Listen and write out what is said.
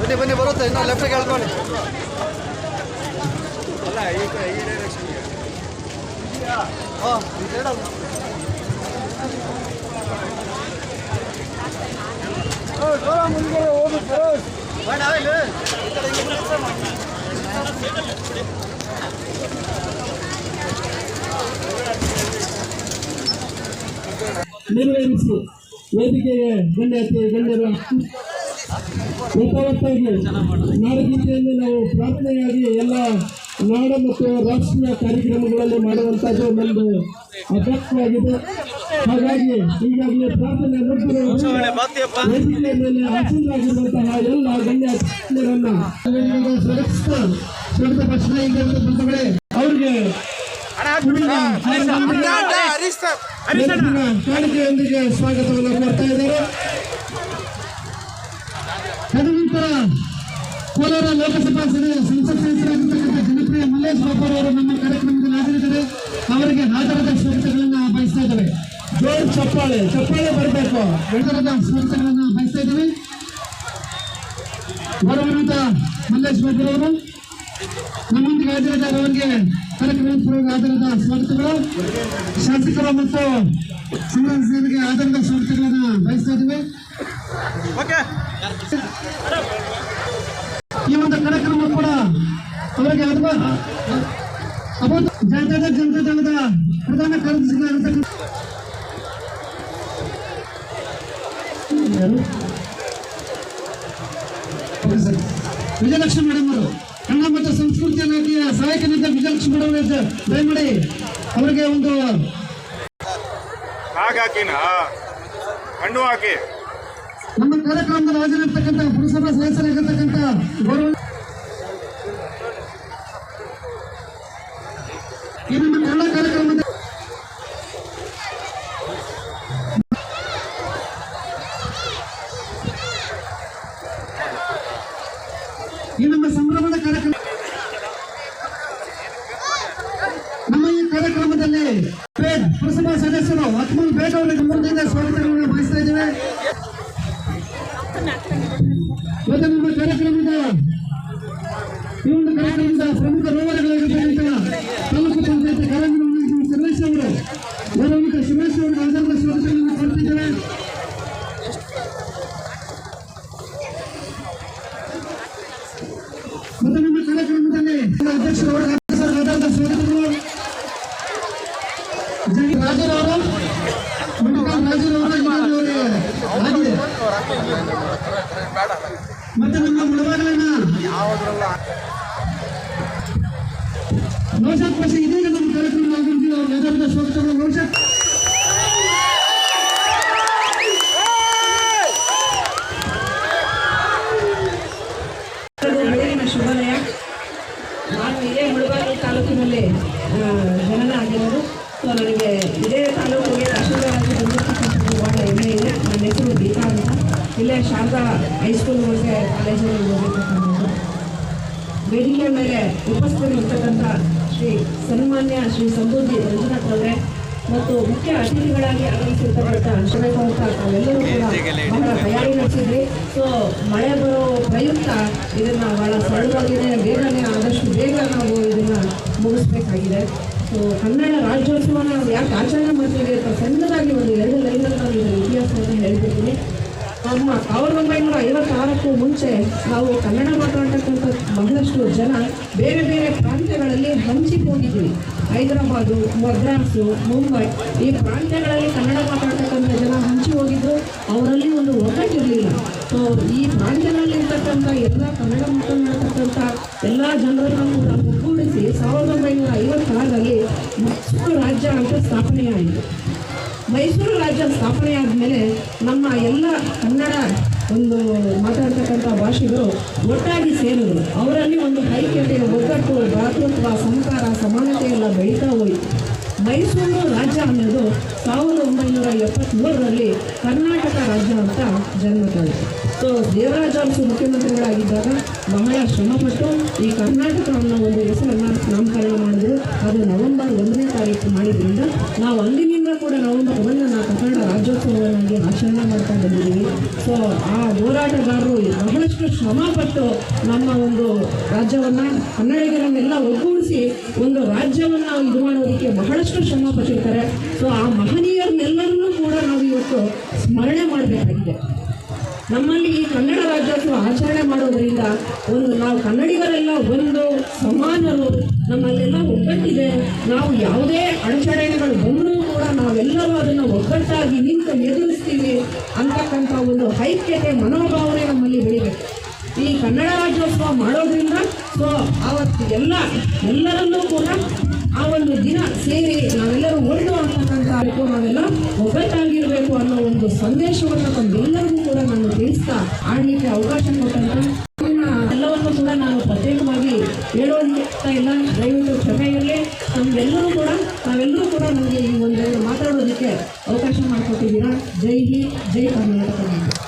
ಬನ್ನಿ ಬನ್ನಿ ಬರುತ್ತೆ ಇನ್ನು ಲೆಫ್ಟಿಗೆ ಹೇಳ್ಕೊಳ್ಳಿ ಹಾಂ ಈ ಸೈಡಲ್ಲಿ ಬೇಡ ಇಲ್ಲಿ ಈ ಕಡೆ ಹಿಂಗೆ ನಿಲ್ಸಮ್ಮ. ನಿರ್ವಹಿಸಿ ವೇದಿಕೆಗೆ ಗಣ್ಯತೆ ಗಣ್ಯರ ಯಥಾವತ್ತಾಗಿ ನಾಡಗೀತೆಯನ್ನು ನಾವು ಪ್ರಾರ್ಥನೆಯಾಗಿ ಎಲ್ಲ ನಾಡ ಮತ್ತು ರಾಷ್ಟ್ರೀಯ ಕಾರ್ಯಕ್ರಮಗಳಲ್ಲಿ ಮಾಡುವಂಥದ್ದು ನಮ್ಮದು ಅಧ್ಯಕ್ಷವಾಗಿದೆ ಹಾಗಾಗಿ ಈಗಾಗಲೇ ಪ್ರಾರ್ಥನೆ ವೇದಿಕೆಯ ಮೇಲೆ ಎಲ್ಲ ಗಣ್ಯರನ್ನು ಸುರಕ್ಷಿತ ಸ್ವಾಗತ ಭಾಷಣ ಇದೆ ಅವ್ರಿಗೆ ನೆಚ್ಚಿನ ಕಾಣಿಕೆಯೊಂದಿಗೆ ಸ್ವಾಗತವನ್ನು ಕೊಡ್ತಾ ಇದ್ದಾರೆ ತದನಂತರ ಕೋಲಾರ ಲೋಕಸಭಾ ಸಂಸತ್ ಸದಸ್ಯರಾಗಿರ್ತಕ್ಕಂಥ ಜನಪ್ರಿಯ ಮಲ್ಲೇಶ್ ಬಾಬು ಅವರು ನಮ್ಮ ಕಾರ್ಯಕ್ರಮದಲ್ಲಿ ಹಾಜರಿದ್ದಾರೆ ಅವರಿಗೆ ಆಧಾರದ ಸ್ವಾಗತಗಳನ್ನು ಬಯಸ್ತಾ ಇದ್ದೇವೆ ಜೋರ್ ಚಪ್ಪಾಳೆ ಚಪ್ಪಾಳೆ ಬರಬೇಕು ಆಧಾರದ ಸ್ವಾಗತಗಳನ್ನು ಬಯಸ್ತಾ ಇದ್ದೇವೆ ಗೌರವಾನ್ವಿತ ಮಲ್ಲೇಶ್ ಬಾಬು ಅವರು ನಮ್ಮೊಂದಿಗೆ ಹಾಜರಿದ್ದಾರೆ ಅವರಿಗೆ ಕಾರ್ಯಕ್ರಮದ ಪರವಾಗಿ ಆಧಾರದ ಸ್ವಾಗತಗಳು. ಶಾಸಕರು ಮತ್ತು ಸಂಘಟನೆಗೆ ಆಧಾರದ ಸ್ವಾಗತಗಳನ್ನು ಬಯಸ್ತಾ ಇದ್ದೇವೆ. ಈ ಒಂದು ಕಾರ್ಯಕ್ರಮ ಕೂಡ ಅವರಿಗೆ ಅಬೌಟ್ ಜನತಾ ಜನತಾ ದಳದ ಪ್ರಧಾನ ಕಾರ್ಯದರ್ಶಿಗಳಾಗಿರ್ತಕ್ಕಂಥ. ವಿಜಯಲಕ್ಷ್ಮಿ ಮೇಡಮ್ ಅವರು. ಕನ್ನಡ ಮತ್ತು ಸಂಸ್ಕೃತಿ ಇಲಾಖೆಯ ಸಹಾಯಕ ನಿಧಿಯ ವಿಜಯಲಕ್ಷ್ಮಿ ಮೇಡಮ್ ಅವರು ದಯಮಾಡಿ ಅವರಿಗೆ ಒಂದು ನಮ್ಮ ಕಾರ್ಯಕ್ರಮದಲ್ಲಿ ಹಾಜರಿರ್ತಕ್ಕಂಥ ಪುರಸಭಾ ಸದಸ್ಯರಾಗಿರ್ತಕ್ಕಂಥ ಗೌರವ ಈ ನಮ್ಮ ಎಲ್ಲ ಕಾರ್ಯಕ್ರಮದ ಈ ನಮ್ಮ ಸಂಭ್ರಮದ ಕಾರ್ಯಕ್ರಮ ನಮ್ಮ ಈ ಬೇಡ್ ಪುರಸಭಾ ಸದಸ್ಯರು ಅಕ್ಮಲ್ ಬೇಗ ಅವರಿಗೆ ಮುಂದಿನ ಸ್ವಾಗತಗಳನ್ನು ಬಯಸ್ತಾ ಇದ್ದೇವೆ. ಇವತ್ತು ನಮ್ಮ ಕಾರ್ಯಕ್ರಮದ ಈ ಒಂದು ಕಾರ್ಯಕ್ರಮದ ಪ್ರಮುಖ ತಾಲೂಕು ಪಂಚಾಯತ್ ಕಾರ್ಯಕ್ರಮ ಅವರು ಸುರೇಶ್ ಅವರಿಗೆ ಆಧಾರದ ಸ್ವಾಗತಗಳನ್ನು ಕೊಡ್ತಿದ್ದೇವೆ ಮತ್ತೆ ನಮ್ಮ ಮುಳಬಾಗಿಲಿನ ನೌಶಾದ್ ಪಕ್ಷ ಇದೀಗ ನಮ್ಮ ಕಾರ್ಯಕ್ರಮ ಆಗಿರ್ತೀವಿ. ಅವ್ರ ಸ್ವಾಗತಗಳು ನೌಶಾದ್ ಬೆಳಗಿನ ಶುಭೋದಯ ನಾನು ಇದೇ ಮುಳಬಾಗಲು ತಾಲೂಕಿನಲ್ಲಿ ಜನನ ಆಗಿರೋದು. ಸೊ ನನಗೆ ಇದೇ ತಾಲೂಕಿಗೆ ತಹಶೀಲ್ದಾರಾಗಿ ಬಂದಿರ್ತಕ್ಕಂಥದ್ದು ಬಹಳ ಹೆಮ್ಮೆ ಇದೆ ನನ್ನ ಹೆಸರು ದೀಪಾ ಅಂತ ಇಲ್ಲೇ ಶಾರದಾ ಹೈಸ್ಕೂಲ್ ಮತ್ತೆ ಕಾಲೇಜಲ್ಲಿ ಓದಿರ್ತಕ್ಕಂಥದ್ದು. ವೇದಿಕೆಯ ಮೇಲೆ ಉಪಸ್ಥಿತರಿರ್ತಕ್ಕಂಥ ಶ್ರೀ ಸನ್ಮಾನ್ಯ ಶ್ರೀ ಸಂಬೂಜಿ ಮಂಜುನಾಥ್ ಅವರೇ ಮತ್ತು ಮುಖ್ಯ ಅತಿಥಿಗಳಾಗಿ ಆಗಮಿಸಿರ್ತಕ್ಕಂಥ ತಾವೆಲ್ಲರೂ ಕೂಡ ಬಹಳ ತಯಾರಿ ನಡೆಸಿದ್ರಿ. ಸೊ ಮಳೆ ಬರೋ ಪ್ರಯುಕ್ತ ಇದನ್ನ ಬಹಳ ಸರಳವಾಗಿದೆ. ಬೇಗನೆ ಆದಷ್ಟು ಬೇಗ ನಾವು ಇದನ್ನ ಮುಗಿಸ್ಬೇಕಾಗಿದೆ. ಸೊ ಕನ್ನಡ ರಾಜ್ಯೋತ್ಸವನ ನಾವು ಯಾಕೆ ಆಚರಣೆ ಮಾಡ್ತೀವಿ ಅಂತ ಸಣ್ಣದಾಗಿ ಒಂದು ಎರಡು ಲೈನಲ್ಲಿ ನಾನು ಇದರ ಇತಿಹಾಸವನ್ನು ಹೇಳ್ತಿದ್ದೀನಿ. ನಮ್ಮ ಸಾವಿರದ ಒಂಬೈನೂರ ಐವತ್ತಾರಕ್ಕೂ ಮುಂಚೆ ನಾವು ಕನ್ನಡ ಮಾತಾಡ್ತಕ್ಕಂಥ ಬಹಳಷ್ಟು ಜನ ಬೇರೆ ಬೇರೆ ಪ್ರಾಂತ್ಯಗಳಲ್ಲಿ ಹೋಗಿದ್ವಿ ಹೈದರಾಬಾದು, ಮದ್ರಾಸು, ಮುಂಬೈ ಈ ಪ್ರಾಂತ್ಯಗಳಲ್ಲಿ ಕನ್ನಡ ಮಾತಾಡ್ತಕ್ಕಂಥ ಜನ ಹಂಚಿ ಹೋಗಿದ್ರು. ಅವರಲ್ಲಿ ಒಂದು ಒಗ್ಗಟ್ಟಿರಲಿಲ್ಲ. ಸೊ ಈ ಪ್ರಾಂತ್ಯಗಳಲ್ಲಿರ್ತಕ್ಕಂಥ ಎಲ್ಲ ಕನ್ನಡ ಮಾತನಾಡ್ತಕ್ಕಂಥ ಎಲ್ಲ ಜನರನ್ನು ಕೂಡ ಒಗ್ಗೂಡಿಸಿ ಸಾವಿರದ ಒಂಬೈನೂರ ಐವತ್ತಾರರಲ್ಲಿ ರಾಜ್ಯ ಅಂತ ಸ್ಥಾಪನೆಯಾಯಿತು. ಮೈಸೂರು ರಾಜ್ಯ ಸ್ಥಾಪನೆ ಆದಮೇಲೆ ನಮ್ಮ ಎಲ್ಲ ಕನ್ನಡ ಒಂದು ಮಾತಾಡ್ತಕ್ಕಂಥ ಭಾಷೆಗಳು ಒಟ್ಟಾಗಿ ಸೇರಿದರು. ಅವರಲ್ಲಿ ಒಂದು ಐಕ್ಯತೆ ಒಗ್ಗಟ್ಟು ಭ್ರಾತೃತ್ವ ಸಂಸ್ಕಾರ ಸಮಾನತೆ ಎಲ್ಲ ಬೆಳೀತಾ ಹೋಯಿತು. ಮೈಸೂರು ರಾಜ್ಯ ಅನ್ನೋದು ಸಾವಿರದ ಒಂಬೈನೂರ ಎಪ್ಪತ್ತ್ಮೂರರಲ್ಲಿ ಕರ್ನಾಟಕ ರಾಜ್ಯ ಅಂತ ಜನ್ಮ ಸೊ ದೇವರಾಜ ಮುಖ್ಯಮಂತ್ರಿಗಳಾಗಿದ್ದಾಗ ಬಹಳ ಶ್ರಮಪಟ್ಟು ಈ ಕರ್ನಾಟಕ ಅನ್ನೋ ಒಂದು ಹೆಸರನ್ನು ನಾಮಕರಣ ಮಾಡಿದ್ರು. ಅದು ನವೆಂಬರ್ ಒಂದನೇ ತಾರೀಕು ಮಾಡಿದ್ರಿಂದ ನಾವು ಅಂದಿನಿಂದ ಕೂಡ ನಾವು ಒಂದನ್ನು ನಾವು ಕನ್ನಡ ರಾಜ್ಯೋತ್ಸವವನ್ನಾಗಿ ಆಚರಣೆ ಮಾಡ್ತಾ ಬಂದಿದ್ದೀವಿ. ಸೊ ಆ ಹೋರಾಟಗಾರರು ಬಹಳಷ್ಟು ಶ್ರಮಪಟ್ಟು ನಮ್ಮ ಒಂದು ರಾಜ್ಯವನ್ನು, ಕನ್ನಡಿಗರನ್ನೆಲ್ಲ ಒಗ್ಗೂಡಿಸಿ ಒಂದು ರಾಜ್ಯವನ್ನು ಇದು ಮಾಡೋದಕ್ಕೆ ಬಹಳಷ್ಟು ಶ್ರಮ ಪಟ್ಟಿರ್ತಾರೆ. ಸೊ ಆ ಮಹನೀಯರನ್ನೆಲ್ಲರನ್ನೂ ಕೂಡ ನಾವು ಇವತ್ತು ಸ್ಮರಣೆ ಮಾಡಬೇಕಾಗಿದೆ. ನಮ್ಮಲ್ಲಿ ಈ ಕನ್ನಡ ರಾಜ್ಯೋತ್ಸವ ಆಚರಣೆ ಮಾಡೋದರಿಂದ ಒಂದು ನಾವು ಕನ್ನಡಿಗರೆಲ್ಲ ಒಂದು ಸಮಾನರು, ನಮ್ಮಲ್ಲೆಲ್ಲ ಒಗ್ಗಟ್ಟಿದೆ. ನಾವು ಯಾವುದೇ ಅಡಚಣೆಗಳು ಬಂದರೂ ಕೂಡ ಅದನ್ನು ಒಗ್ಗಟ್ಟಾಗಿ ನಿಂತು ಎದುರಿಸ್ತೀವಿ ಅಂತಕ್ಕಂಥ ಒಂದು ಐಕ್ಯತೆ ಮನೋಭಾವನೆ ನಮ್ಮಲ್ಲಿ ಬೆಳಿಬೇಕು. ಈ ಕನ್ನಡ ರಾಜ್ಯೋತ್ಸವ ಮಾಡೋದ್ರಿಂದ ಸೊ, ಆವತ್ತು ಎಲ್ಲ ಎಲ್ಲರನ್ನೂ ಕೂಡ ಆ ಒಂದು ದಿನ ಸೇರಿ ನಾವೆಲ್ಲರೂ ಒಂದು ಅಂತಕ್ಕಂಥ ನಾವೆಲ್ಲ ಒಗ್ಗಟ್ಟಾಗಿರಬೇಕು ಅನ್ನೋ ಒಂದು ಸಂದೇಶವನ್ನು ತಮ್ಮೆಲ್ಲರಿಗೂ ಕೂಡ ನಾನು ತಿಳಿಸ್ತಾ ಆಡಲಿಕ್ಕೆ ಅವಕಾಶ ಕೊಟ್ಟಂತ ಇನ್ನ ಎಲ್ಲವನ್ನು ಕೂಡ ನಾನು ಪ್ರತ್ಯೇಕವಾಗಿ ಹೇಳೋದಿರ್ತಾ ಇಲ್ಲ. ದಯವಿಟ್ಟು ಕ್ಷಮೆ ಇರಲಿ. ನಮಗೆಲ್ಲರೂ ಕೂಡ, ನಾವೆಲ್ಲರೂ ಕೂಡ ನಮಗೆ ಈ ಒಂದು ಮಾತಾಡೋದಕ್ಕೆ ಅವಕಾಶ ಮಾಡಿಕೊಟ್ಟಿದ್ದೀರಾ. ಜೈ ಹಿಂದ್, ಜೈ ಕರ್ನಾಟಕ.